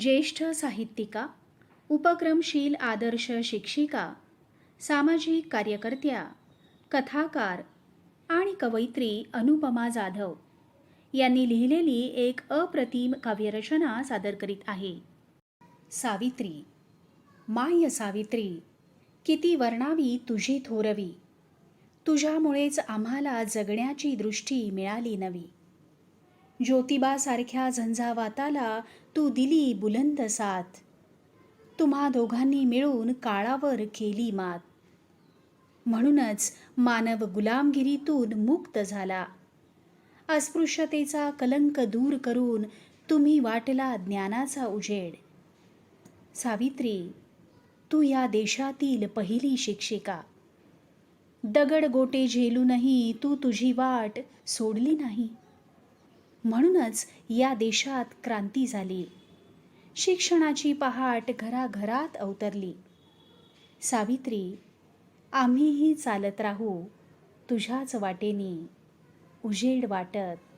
ज्येष्ठ साहित्यिका उपक्रमशील आदर्श शिक्षिका सामाजिक कार्यकर्त्या कथाकार आणि कवयित्री अनुपमा जाधव यांनी लिहिलेली एक अप्रतिम काव्यरचना सादर करीत आहे. सावित्री माय सावित्री किती वर्णावी तुझी थोरवी तुझ्यामुळेच आम्हाला जगण्याची दृष्टी मिळाली नवी. ज्योतिबासारख्या झंझावाताला तू दिली बुलंद साथ. तुम्हा दोघांनी मिळून काळावर केली मात. म्हणूनच मानव गुलामगिरीतून मुक्त झाला. अस्पृश्यतेचा कलंक दूर करून तुम्ही वाटला ज्ञानाचा उजेड. सावित्री तू या देशातील पहिली शिक्षिका. दगड गोटे झेलूनही तू तुझी वाट सोडली नाही. म्हणूनच या देशात क्रांती झाली. शिक्षणाची पहाट घराघरात अवतरली. सावित्री आम्हीही चालत राहू तुझ्याच वाटेने उजेड वाटत